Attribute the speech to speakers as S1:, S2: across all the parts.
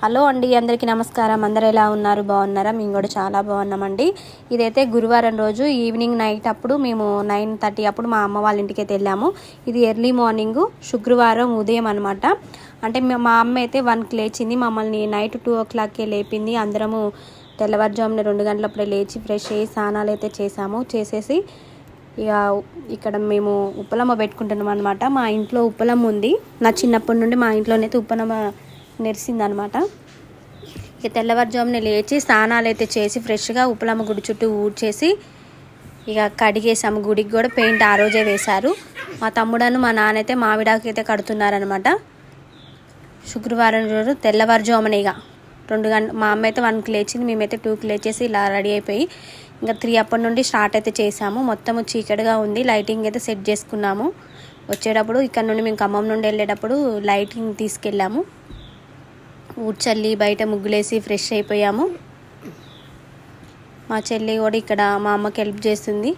S1: Hello అండి అందరికీ నమస్కారం. అందరు ఎలా ఉన్నారు? బాగున్నారా? మేము కూడా చాలా బాగున్నామండి. ఇదైతే గురువారం రోజు ఈవినింగ్ నైట్ అప్పుడు మేము నైన్ థర్టీ అప్పుడు మా అమ్మ వాళ్ళ ఇంటికి అయితే వెళ్ళాము. ఇది ఎర్లీ మార్నింగ్ శుక్రవారం ఉదయం అనమాట అంటే మా అమ్మ అయితే వన్కి లేచింది. మమ్మల్ని నైట్ టూ ఓ క్లాక్కే లేపింది. అందరము తెల్లవారుజామున రెండు గంటలప్పుడే లేచి ఫ్రెష్ అయ్యి స్నానాలు అయితే చేసాము చేసేసి ఇక ఇక్కడ మేము ఉప్పలమ్మ పెట్టుకుంటున్నాం అనమాట మా ఇంట్లో ఉప్పలమ్మ ఉంది. నా చిన్నప్పటి నుండి మా ఇంట్లోనైతే ఉప్పలమ్మ నెరిసిందనమాట. ఇక తెల్లవారుజామున లేచి స్నానాలు అయితే చేసి ఫ్రెష్గా ఉప్పలమ్మ గుడి చుట్టూ ఊడ్చేసి ఇక కడిగేసాము గుడికి కూడా పెయింట్ ఆ రోజే వేశారు. మా తమ్ముడను మా నాన్న అయితే మామిడాకు అయితే కడుతున్నారనమాట. శుక్రవారం రోజు తెల్లవారుజామున ఇక. రెండు గంట మా అమ్మ అయితే వన్కి లేచింది మేమైతే టూకి లేచేసి ఇలా రెడీ అయిపోయి ఇంకా త్రీ అప్పటి నుండి స్టార్ట్ అయితే చేసాము మొత్తం చీకటిగా ఉంది లైటింగ్ అయితే సెట్ చేసుకున్నాము. వచ్చేటప్పుడు ఇక్కడ నుండి మేము ఖమ్మం నుండి వెళ్ళేటప్పుడు లైటింగ్ తీసుకెళ్ళాము. ఊడ్చల్లి బయట ముగ్గులేసి ఫ్రెష్ అయిపోయాము. మా చెల్లి కూడా ఇక్కడ మా అమ్మకి హెల్ప్ చేస్తుంది.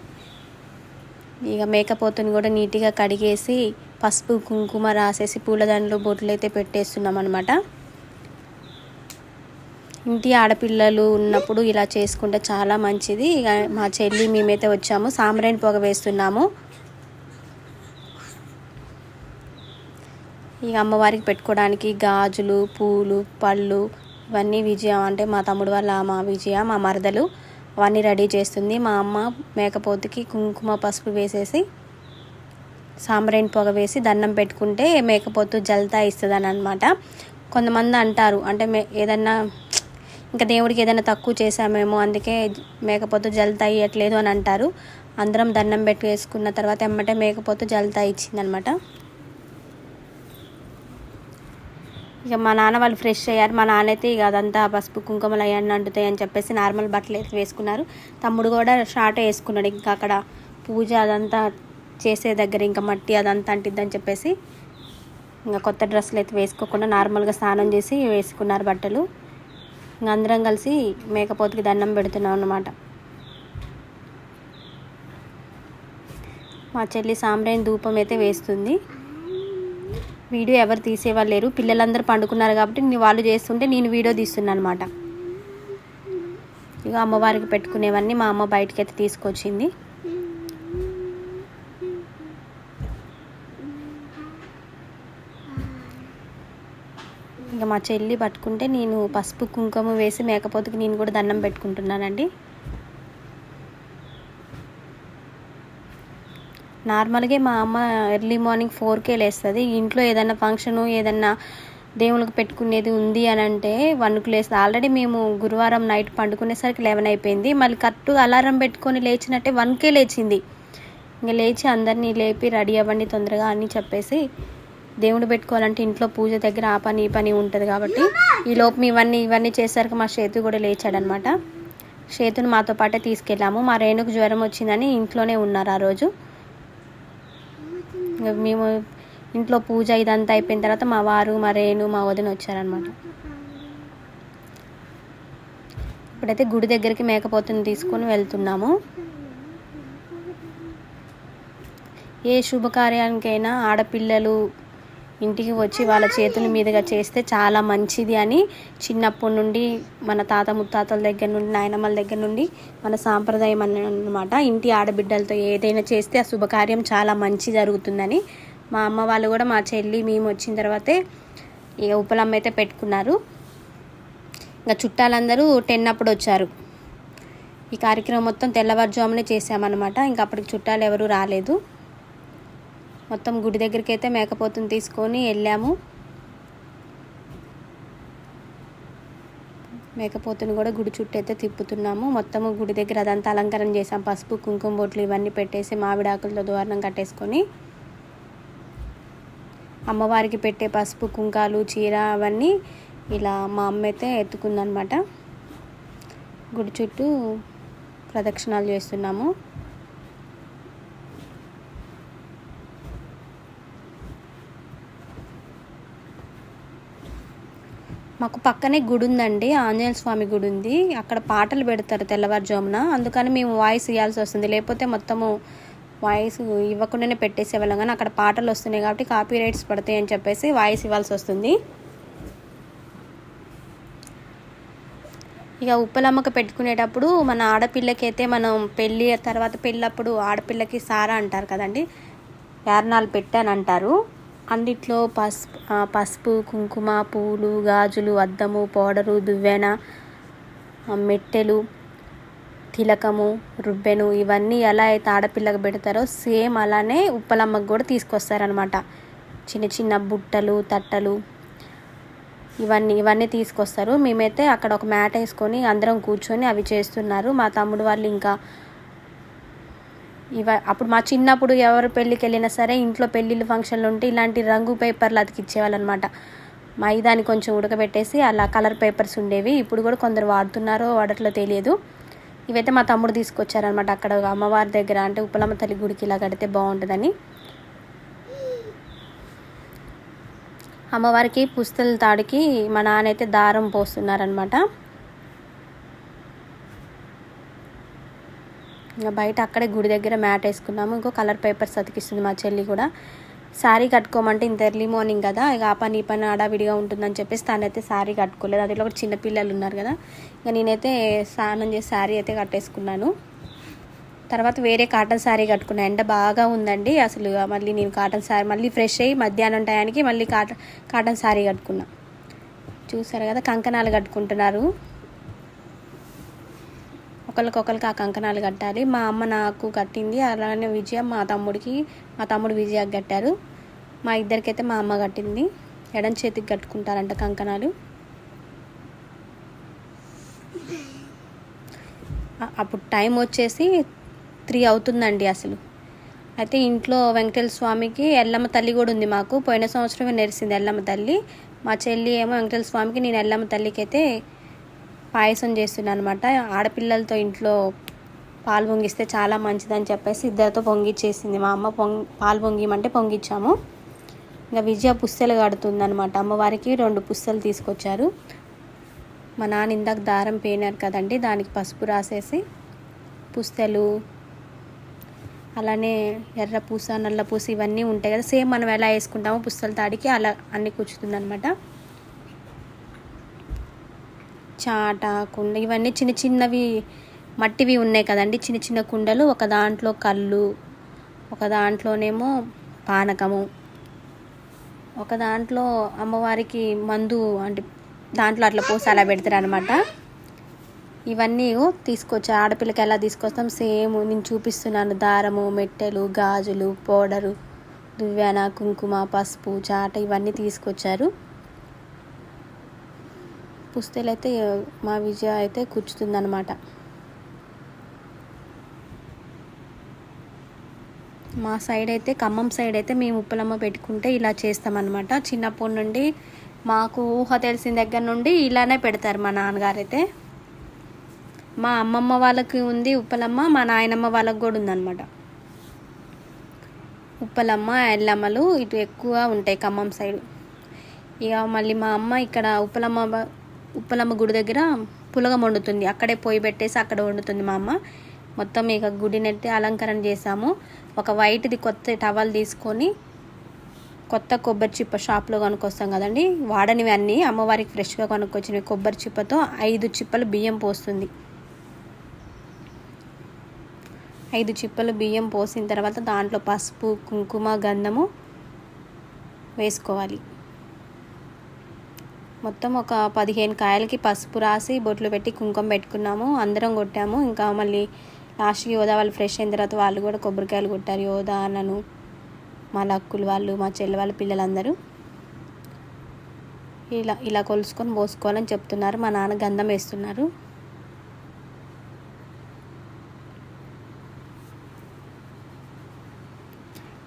S1: ఇక మేకపోతుని కూడా నీట్గా కడిగేసి పసుపు కుంకుమ రాసేసి పూలదండలు బొట్లు అయితే పెట్టేస్తున్నాం అనమాట ఇంటి ఆడపిల్లలు ఉన్నప్పుడు ఇలా చేసుకుంటే చాలా మంచిది. ఇక మా చెల్లి మేమైతే వచ్చాము. సాంబ్రాణి పొగ వేస్తున్నాము. ఇక అమ్మవారికి పెట్టుకోవడానికి గాజులు పూలు పళ్ళు ఇవన్నీ విజయ. అంటే మా తమ్ముడు వాళ్ళ మా విజయ మా మరదలు అవన్నీ రెడీ చేస్తుంది. మా అమ్మ మేకపోతుకి కుంకుమ పసుపు వేసేసి సాంబ్రాణి పొగ వేసి దండం పెట్టుకుంటే మేకపోతు జల్తా ఇస్తుందని అనమాట కొంతమంది అంటారు అంటే మే ఏదన్నా ఇంకా దేవుడికి ఏదైనా తక్కువ చేసామేమో అందుకే మేకపోతు జల్తా ఇవ్వట్లేదు అని అంటారు. అందరం దండం పెట్టి వేసుకున్న తర్వాత ఎమ్మటే మేకపోతు జల్తా ఇచ్చిందనమాట. ఇక మా నాన్న వాళ్ళు ఫ్రెష్ అయ్యారు. మా నాన్న అయితే ఇక అదంతా పసుపు కుంకుమలు అయ్యాన్ని అంటుతాయి అని చెప్పేసి నార్మల్ బట్టలు అయితే వేసుకున్నారు. తమ్ముడు కూడా షార్ట్ వేసుకున్నాడు. ఇంకా అక్కడ పూజ అదంతా చేసే దగ్గర ఇంకా మట్టి అదంతా అంటిద్దని చెప్పేసి ఇంకా కొత్త డ్రెస్సులు అయితే వేసుకోకుండా నార్మల్గా స్నానం చేసి వేసుకున్నారు బట్టలు. ఇంకా అందరం కలిసి మేకపోతుకి దండం పెడుతున్నాం అన్నమాట. మా చెల్లి సాంబ్రాయిని ధూపం అయితే వేస్తుంది. వీడియో ఎవరు తీసేవాళ్ళు లేరు. పిల్లలందరూ పండుకున్నారు కాబట్టి నేను వాళ్ళు చేస్తుంటే నేను వీడియో తీస్తున్నాను అనమాట ఇక అమ్మవారికి పెట్టుకునేవన్నీ మా అమ్మ బయటకి అయితే తీసుకొచ్చింది. ఇంకా మా చెల్లి పట్టుకుంటే నేను పసుపు కుంకుమ వేసి మేకపోతుకి నేను కూడా దండం పెట్టుకుంటున్నానండి. నార్మల్గా మా అమ్మ ఎర్లీ మార్నింగ్ ఫోర్కే లేస్తుంది. ఇంట్లో ఏదైనా ఫంక్షను ఏదన్నా దేవుళ్ళకి పెట్టుకునేది ఉంది అని అంటే వన్కు లేస్తుంది. ఆల్రెడీ మేము గురువారం నైట్ పండుకునేసరికి లెవెన్ అయిపోయింది. మళ్ళీ కరెక్ట్గా అలారం పెట్టుకొని లేచినట్టే వన్కే లేచింది. ఇంకా లేచి అందరినీ లేపి రెడీ అవ్వండి తొందరగా అని చెప్పేసి దేవుడు పెట్టుకోవాలంటే ఇంట్లో పూజ దగ్గర ఆ పని ఈ పని ఉంటుంది కాబట్టి ఈ లోపు ఇవన్నీ ఇవన్నీ చేసరికి మా చేతు కూడా లేచాడనమాట. చేతును మాతో పాటే తీసుకెళ్ళాము. మా రేణుకు జ్వరం వచ్చిందని ఇంట్లోనే ఉన్నారు ఆ రోజు. మేము ఇంట్లో పూజ ఇదంతా అయిపోయిన తర్వాత మా వారు మా రేణు మా వదిన వచ్చారనమాట ఇప్పుడైతే గుడి దగ్గరికి మేకపోతుని తీసుకొని వెళ్తున్నాము. ఏ శుభకార్యానికైనా ఆడపిల్లలు ఇంటికి వచ్చి వాళ్ళ చేతుల మీదుగా చేస్తే చాలా మంచిది అని చిన్నప్పటి నుండి మన తాత ముత్తాతల దగ్గర నుండి నాయనమ్మల దగ్గర నుండి మన సాంప్రదాయం అన్నమాట. ఇంటి ఆడబిడ్డలతో ఏదైనా చేస్తే ఆ శుభకార్యం చాలా మంచి జరుగుతుందని మా అమ్మ వాళ్ళు కూడా మా చెల్లి మేము వచ్చిన తర్వాతే ఇక ఉపలమ్మ అయితే పెట్టుకున్నారు. ఇంకా చుట్టాలందరూ టెన్ అప్పుడు వచ్చారు. ఈ కార్యక్రమం మొత్తం తెల్లవారుజామునే చేసామన్నమాట ఇంకా అప్పటికి చుట్టాలు ఎవరూ రాలేదు. మొత్తం గుడి దగ్గరికి అయితే మేకపోతుని తీసుకొని వెళ్ళాము. మేకపోతుని కూడా గుడి చుట్టూ అయితే తిప్పుతున్నాము. మొత్తము గుడి దగ్గర అదంతా అలంకరణ చేసాం. పసుపు కుంకుమ బొట్లు ఇవన్నీ పెట్టేసి మామిడాకులతో దూరణం కట్టేసుకొని అమ్మవారికి పెట్టే పసుపు కుంకాలు చీర అవన్నీ ఇలా మా అమ్మ అయితే ఎత్తుకుందనమాట. గుడి చుట్టూ ప్రదక్షిణాలు చేస్తున్నాము. మాకు పక్కనే గుడి ఉందండి ఆంజనేయ స్వామి గుడి ఉంది. అక్కడ పాటలు పెడతారు తెల్లవారుజామున. అందుకని మేము వాయిస్ ఇవ్వాల్సి వస్తుంది. లేకపోతే మొత్తము వాయిస్ ఇవ్వకుండానే పెట్టేసేవాళ్ళం. కానీ అక్కడ పాటలు వస్తున్నాయి కాబట్టి కాపీ రైట్స్ పడతాయి అని చెప్పేసి వాయిస్ ఇవ్వాల్సి వస్తుంది. ఇక ఉప్పలమ్మక పెట్టుకునేటప్పుడు మన ఆడపిల్లకైతే మనం పెళ్ళి తర్వాత పెళ్ళప్పుడు ఆడపిల్లకి సారా అంటారు కదండి. యారణాలు పెట్టాను అంటారు అన్నిట్లో పసుపు పసుపు కుంకుమ పూలు గాజులు అద్దము పౌడరు దువ్వెన మెట్టెలు తిలకము రుబ్బెను ఇవన్నీ ఎలా అయితే ఆడపిల్లకు పెడతారో సేమ్ అలానే ఉప్పలమ్మకు కూడా తీసుకొస్తారనమాట చిన్న చిన్న బుట్టలు తట్టలు ఇవన్నీ ఇవన్నీ తీసుకొస్తారు. మేమైతే అక్కడ ఒక మ్యాట్ వేసుకొని అందరం కూర్చొని అవి చేస్తున్నారు. మా తమ్ముడు వాళ్ళు ఇంకా ఇవ అప్పుడు మా చిన్నప్పుడు ఎవరు పెళ్ళికి వెళ్ళినా సరే ఇంట్లో పెళ్ళిళ్ళు ఫంక్షన్లు ఉంటే ఇలాంటి రంగు పేపర్లు అతికిచ్చేవాళ్ళు అనమాట మైదాని కొంచెం ఉడకబెట్టేసి అలా కలర్ పేపర్స్ ఉండేవి. ఇప్పుడు కూడా కొందరు వాడుతున్నారో వాడట్లో తెలియదు. ఇవైతే మా తమ్ముడు తీసుకొచ్చారనమాట అక్కడ అమ్మవారి దగ్గర. అంటే ఉప్పలమ్మ తల్లి గుడికి ఇలా కడితే బాగుంటుందని. అమ్మవారికి పుస్తల తాడికి మా నాన్న అయితే దారం పోస్తున్నారనమాట. ఇంకా బయట అక్కడే గుడి దగ్గర మ్యాట్ వేసుకున్నాము. ఇంకో కలర్ పేపర్స్ అతికిస్తుంది మా చెల్లి కూడా. శారీ కట్టుకోమంటే ఇంత ఎర్లీ మార్నింగ్ కదా ఇక ఆ పని ఈ పని అడావిడిగా ఉంటుందని చెప్పేసి తనైతే శారీ కట్టుకోలేదు. అందులో కూడా చిన్న పిల్లలు ఉన్నారు కదా. ఇక నేనైతే స్నానం చేసి శారీ అయితే కట్టేసుకున్నాను. తర్వాత వేరే కాటన్ శారీ కట్టుకున్నా. ఎండ బాగా ఉందండి. అసలు మళ్ళీ నేను కాటన్ శారీ మళ్ళీ ఫ్రెష్ అయ్యి మధ్యాహ్నం టయానికి మళ్ళీ కాటన్ కాటన్ శారీ కట్టుకున్నా. చూసారు కదా కంకణాలు కట్టుకుంటున్నారు. ఒకరికొకరికి ఆ కంకణాలు కట్టాలి. మా అమ్మ నాకు కట్టింది. అలానే విజయ మా తమ్ముడికి మా తమ్ముడు విజయకి కట్టారు. మా ఇద్దరికైతే మా అమ్మ కట్టింది. ఎడం చేతికి కట్టుకుంటారంట కంకణాలు. అప్పుడు టైం వచ్చేసి త్రీ అవుతుందండి అసలు. అయితే ఇంట్లో వెంకటేశ్వర స్వామికి ఎల్లమ్మ తల్లి కూడా ఉంది మాకు. పోయిన సంవత్సరమే నెరిసింది ఎల్లమ్మ తల్లి. మా చెల్లి ఏమో వెంకటేశ్వర స్వామికి నేను ఎల్లమ్మ తల్లికి అయితే పాయసం చేస్తున్నాను అనమాట ఆడపిల్లలతో ఇంట్లో పాలు పొంగిస్తే చాలా మంచిదని చెప్పేసి ఇద్దరితో పొంగిచ్చేసింది. మా అమ్మ పొంగి పాలు పొంగిమంటే పొంగిచ్చాము. ఇంకా విజయ పుస్తెలు కడుతుందనమాట అమ్మవారికి రెండు పుస్తలు తీసుకొచ్చారు. మా నాన్న ఇందాక దారం పేనారు కదండి దానికి పసుపు రాసేసి పుస్తెలు అలానే ఎర్ర పూస నల్ల పూస ఇవన్నీ ఉంటాయి కదా సేమ్ మనం ఎలా వేసుకుంటామో పుస్తల తాడికి అలా అన్ని కూర్చుతుంది అనమాట చాట కుండ ఇవన్నీ చిన్న చిన్నవి మట్టివి ఉన్నాయి కదండి. చిన్న చిన్న కుండలు ఒక దాంట్లో కళ్ళు ఒక దాంట్లోనేమో పానకము ఒక దాంట్లో అమ్మవారికి మందు అంటే దాంట్లో అట్లా పోసి అలా పెడతారు అనమాట ఇవన్నీ తీసుకొచ్చి ఆడపిల్లకి ఎలా తీసుకొస్తాం? సేమ్ నేను చూపిస్తున్నాను. దారము మెట్టెలు గాజులు పౌడరు దువ్వెన కుంకుమ పసుపు చాట ఇవన్నీ తీసుకొచ్చారు. పుస్తలు అయితే మా విజయ అయితే కూర్చుతుందనమాట మా సైడ్ అయితే ఖమ్మం సైడ్ అయితే మేము ఉప్పలమ్మ పెట్టుకుంటే ఇలా చేస్తామన్నమాట. చిన్నప్పటి నుండి మాకు ఊహ తెలిసిన దగ్గర నుండి ఇలానే పెడతారు మా నాన్నగారు అయితే మా అమ్మమ్మ వాళ్ళకి ఉంది ఉప్పలమ్మ మా నాయనమ్మ వాళ్ళకి కూడా ఉందన్నమాట. ఉప్పలమ్మ ఎల్లమ్మలు ఇటు ఎక్కువ ఉంటాయి ఖమ్మం సైడ్. ఇక మళ్ళీ మా అమ్మ ఇక్కడ ఉప్పలమ్మ ఉప్పలమ్మ గుడి దగ్గర పులగం వండుతుంది అక్కడే పొయ్యి పెట్టేసి అక్కడ వండుతుంది మా అమ్మ. మొత్తం ఇక గుడినైతే అలంకరణ చేసాము ఒక వైట్ది కొత్త టవల్ తీసుకొని కొత్త కొబ్బరి చిప్ప షాప్లో కొనుక్కొస్తాం కదండి. వాడనివి అన్నీ అమ్మవారికి ఫ్రెష్గా కొనుక్కొచ్చినవి కొబ్బరి చిప్పతో ఐదు చిప్పలు బియ్యం పోస్తుంది. ఐదు చిప్పలు బియ్యం పోసిన తర్వాత దాంట్లో పసుపు కుంకుమ గంధము వేసుకోవాలి. మొత్తం ఒక పదిహేను కాయలకి పసుపు రాసి బొట్లు పెట్టి కుంకుమ పెట్టుకున్నాము. అందరం కొట్టాము. ఇంకా మళ్ళీ లాస్ట్కి యోధా వాళ్ళు ఫ్రెష్ అయిన తర్వాత వాళ్ళు కూడా కొబ్బరికాయలు కొట్టారు. యోధా నన్ను మా లక్కులు వాళ్ళు మా చెల్లి వాళ్ళ పిల్లలందరూ. ఇలా ఇలా కొలుసుకొని పోసుకోవాలని చెప్తున్నారు. మా నాన్న గంధం వేస్తున్నారు.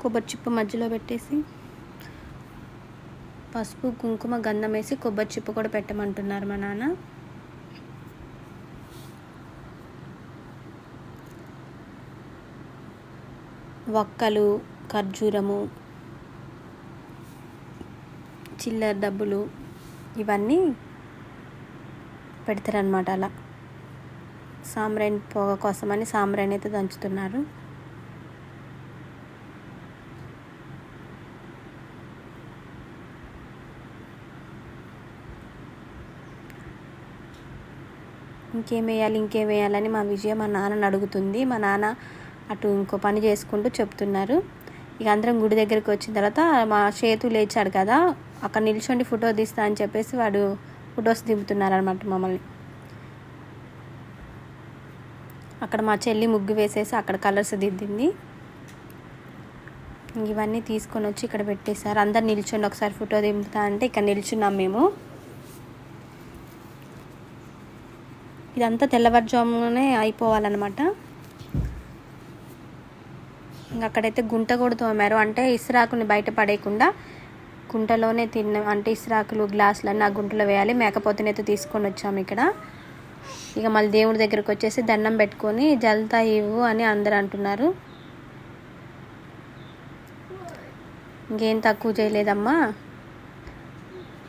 S1: కొబ్బరి చిప్ప మధ్యలో పెట్టేసి పసుపు కుంకుమ గంధం వేసి కొబ్బరి చిప్ప కూడా పెట్టమంటున్నారు మా నాన్న. వక్కలు ఖర్జూరము చిల్లర డబ్బులు ఇవన్నీ పెడతారనమాట అలా. సాంబ్రాణి పొగ కోసమని సాంబ్రాణి అయితే దంచుతున్నారు. ఇంకేం వేయాలి ఇంకేం వేయాలని మా విజయ మా నాన్నని అడుగుతుంది. మా నాన్న అటు ఇంకో పని చేసుకుంటూ చెప్తున్నారు. ఇక అందరం గుడి దగ్గరికి వచ్చిన తర్వాత మా చేతు లేచాడు కదా అక్కడ నిల్చోండి ఫోటో తీస్తా అని చెప్పేసి వాడు ఫొటోస్ దింపుతున్నారు అనమాట మమ్మల్ని. అక్కడ మా చెల్లి ముగ్గు వేసేసి అక్కడ కలర్స్ దిద్దింది. ఇవన్నీ తీసుకొని వచ్చి ఇక్కడ పెట్టేశారు. అందరు నిల్చుండి ఒకసారి ఫోటో దింపుతా అంటే ఇక్కడ నిల్చున్నాం మేము. ఇదంతా తెల్లవారుజామునే అయిపోవాలన్నమాట. ఇంక అక్కడైతే గుంట కూడా తోమారు అంటే ఇసురాకుని బయట పడేయకుండా గుంటలోనే తిన్న అంటే ఇసురాకులు గ్లాసులన్నీ ఆ గుంటలో వేయాలి. మేకపోతేనైతే తీసుకొని వచ్చాము ఇక్కడ. ఇక మళ్ళీ దేవుడి దగ్గరకు వచ్చేసి దండం పెట్టుకొని జల్తా ఇవ్వు అని అందరు అంటున్నారు. ఇంకేం తక్కువ చేయలేదమ్మా.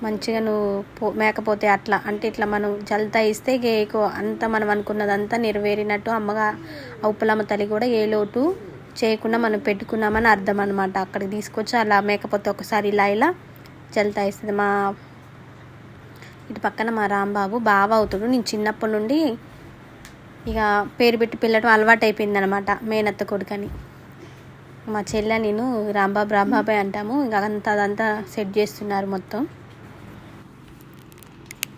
S1: మంచిగా నువ్వు పో మేకపోతే అట్లా. అంటే ఇట్లా మనం జల్తా ఇస్తే ఇక ఎక్కువ అంతా మనం అనుకున్నదంతా నెరవేరినట్టు అమ్మగా ఆ తల్లి కూడా ఏ లోటు చేయకుండా మనం పెట్టుకున్నామని అర్థం అనమాట అక్కడికి తీసుకొచ్చి అలా మేకపోతే ఒకసారి ఇలా ఇలా జల్తా ఇస్తుంది. మా ఇటు పక్కన మా రాంబాబు బావ అవుతాడు. నేను చిన్నప్పటి నుండి ఇక పేరు పెట్టి పిల్లడం అలవాటు అయిపోయింది అనమాట మేనత్త కొడుకని. మా చెల్లె నేను రాంబాబు రాంబాబాయ్ అంటాము. ఇంకా అంతా అదంతా సెట్ చేస్తున్నారు మొత్తం.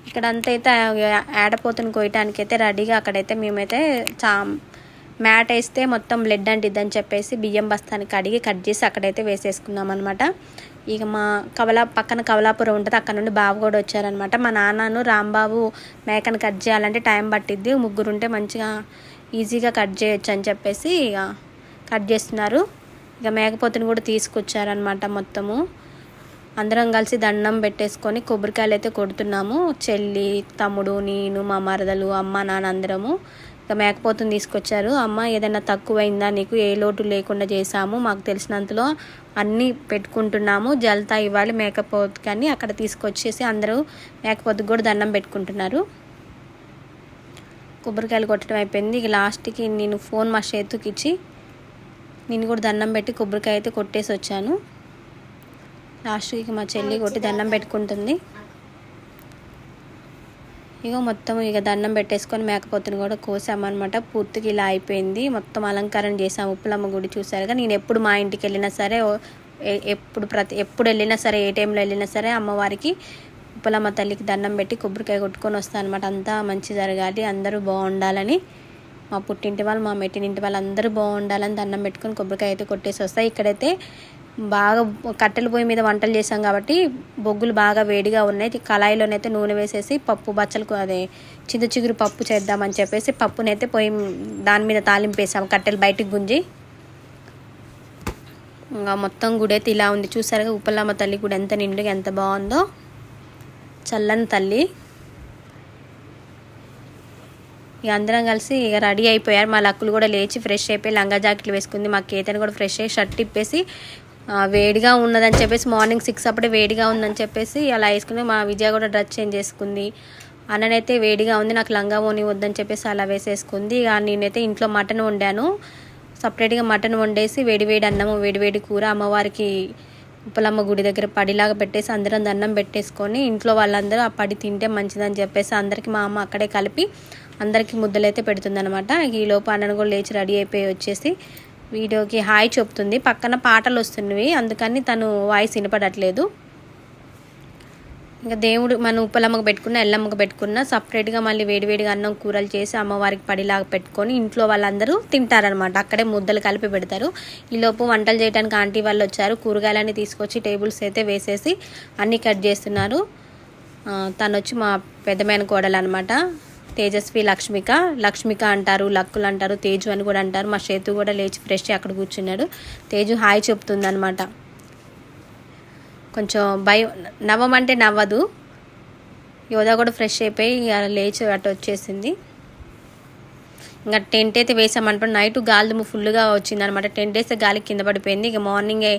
S1: ఇక్కడ అంతా అయితే ఆడపోతుని కోయటానికి అయితే రెడీగా అక్కడైతే మేమైతే చా మ్యాట్ వేస్తే మొత్తం బ్లడ్ అంటిద్దని చెప్పేసి బియ్యం బస్తానికి కడిగి కట్ చేసి అక్కడైతే వేసేసుకున్నాం అనమాట ఇక మా కవలా పక్కన కవలాపురం ఉంటుంది అక్కడ నుండి బాబు కూడా వచ్చారనమాట మా నాన్నను రాంబాబు మేకను కట్ చేయాలంటే టైం పట్టిద్ది. ముగ్గురు ఉంటే మంచిగా ఈజీగా కట్ చేయొచ్చు అని చెప్పేసి ఇక కట్ చేస్తున్నారు. ఇక మేకపోతుని కూడా తీసుకొచ్చారనమాట మొత్తము. అందరం కలిసి దండం పెట్టేసుకొని కొబ్బరికాయలు అయితే కొడుతున్నాము. చెల్లి తమ్ముడు నేను మా మరదలు అమ్మ నాన్న అందరము. ఇక మేకపోతుని తీసుకొచ్చారు. అమ్మ ఏదైనా తక్కువైందా? నీకు ఏ లోటు లేకుండా చేసాము మాకు తెలిసినంతలో అన్నీ పెట్టుకుంటున్నాము. జల్తా ఇవ్వాలి మేకపోతు కానీ అక్కడ తీసుకొచ్చేసి అందరూ మేకపోతుకు కూడా దండం పెట్టుకుంటున్నారు. కొబ్బరికాయలు కొట్టడం అయిపోయింది. ఇక లాస్ట్కి నేను ఫోన్ మా చేతుకి ఇచ్చి నేను కూడా దండం పెట్టి కొబ్బరికాయ అయితే కొట్టేసి వచ్చాను. లాస్ట్కి మా చెల్లి కొట్టి దండం పెట్టుకుంటుంది. ఇక మొత్తం ఇక దండం పెట్టేసుకొని మేకపోతుని కూడా కోసామన్నమాట. పూర్తిగా ఇలా అయిపోయింది. మొత్తం అలంకారం చేసాం ఉప్పులమ్మ గుడి చూసారుగా నేను ఎప్పుడు మా ఇంటికి వెళ్ళినా సరే ఎప్పుడు ప్రతి ఎప్పుడు వెళ్ళినా సరే ఏ టైంలో వెళ్ళినా సరే అమ్మవారికి ఉప్పలమ్మ తల్లికి దండం పెట్టి కొబ్బరికాయ కొట్టుకొని వస్తాను అనమాట అంతా మంచి జరగాలి. అందరూ బాగుండాలని మా పుట్టింటి వాళ్ళు మా మెట్టినింటి వాళ్ళు అందరూ బాగుండాలని దండం పెట్టుకొని కొబ్బరికాయ అయితే కొట్టేసి వస్తాయి. ఇక్కడైతే బాగా కట్టెల పొయ్యి మీద వంటలు చేసాం కాబట్టి బొగ్గులు బాగా వేడిగా ఉన్నాయి. కళాయిలోనైతే నూనె వేసేసి పప్పు బచ్చలకు అదే చింత చిగురు పప్పు చేద్దామని చెప్పేసి పప్పునైతే పొయ్యి దాని మీద తాలింపేసాము కట్టెలు బయటికి గుంజి. ఇంకా మొత్తం గుడి అయితే ఇలా ఉంది. చూసారుగా ఉప్పలమ్మ తల్లి గుడి ఎంత నిండుగా ఎంత బాగుందో. చల్లని తల్లి. ఇక అందరం కలిసి ఇక రెడీ అయిపోయారు. మా లక్కులు కూడా లేచి ఫ్రెష్ అయిపోయి లంగా జాకెట్లు వేసుకుంది. మా కేతని కూడా ఫ్రెష్ అయ్యి షర్ట్ ఇప్పేసి వేడిగా ఉన్నదని చెప్పేసి మార్నింగ్ సిక్స్ అప్పుడే వేడిగా ఉందని చెప్పేసి అలా వేసుకుని మా విజయ కూడా డ్రెస్ చేంజ్ చేసుకుంది. అన్ననైతే వేడిగా ఉంది నాకు లంగా ఓని వద్దని చెప్పేసి అలా వేసేసుకుంది. ఇక నేనైతే ఇంట్లో మటన్ వండాను. సపరేట్గా మటన్ వండేసి వేడి వేడి అన్నము వేడి వేడి కూర అమ్మవారికి ఉప్పలమ్మ గుడి దగ్గర పడిలాగా పెట్టేసి అందరం దండం పెట్టేసుకొని ఇంట్లో వాళ్ళందరూ ఆ పడి తింటే మంచిదని చెప్పేసి అందరికి మా అమ్మ అక్కడే కలిపి అందరికీ ముద్దలైతే పెడుతుందన్నమాట. ఈ లోపు అన్నను కూడా లేచి రెడీ అయిపోయి వచ్చేసి వీడియోకి హాయ్ చెప్తుంది. పక్కన పాటలు వస్తున్నవి. అందుకని తను వాయిస్ వినపడట్లేదు. ఇంకా దేవుడు మన ఉప్పలమ్మకు పెట్టుకున్న ఎల్లమ్మకు పెట్టుకున్న సపరేట్గా మళ్ళీ వేడివేడిగా అన్నం కూరలు చేసి అమ్మవారికి పడిలాగా పెట్టుకొని ఇంట్లో వాళ్ళందరూ తింటారనమాట అక్కడే ముద్దలు కలిపి పెడతారు. ఈలోపు వంటలు చేయడానికి ఆంటీ వాళ్ళు వచ్చారు. కూరగాయలన్నీ తీసుకొచ్చి టేబుల్స్ అయితే వేసేసి అన్నీ కట్ చేస్తున్నారు. తను వచ్చి మా పెద్దమైన కోడలు అనమాట తేజస్వి లక్ష్మిక. లక్ష్మిక అంటారు లక్కులు అంటారు తేజు అని కూడా అంటారు. మా చేతు కూడా లేచి ఫ్రెష్ అక్కడ కూర్చున్నాడు. తేజు హాయ్ చెప్తుంది అనమాట కొంచెం భయం నవ్వమంటే నవ్వదు. యోధ కూడా ఫ్రెష్ అయిపోయి ఇక లేచి అటు వచ్చేసింది. ఇంకా టెంట్ అయితే వేసామనుకో నైట్ గాలి దుమ్ము ఫుల్గా వచ్చింది అనమాట టెంట్ వేస్తే గాలి కింద పడిపోయింది. ఇక మార్నింగే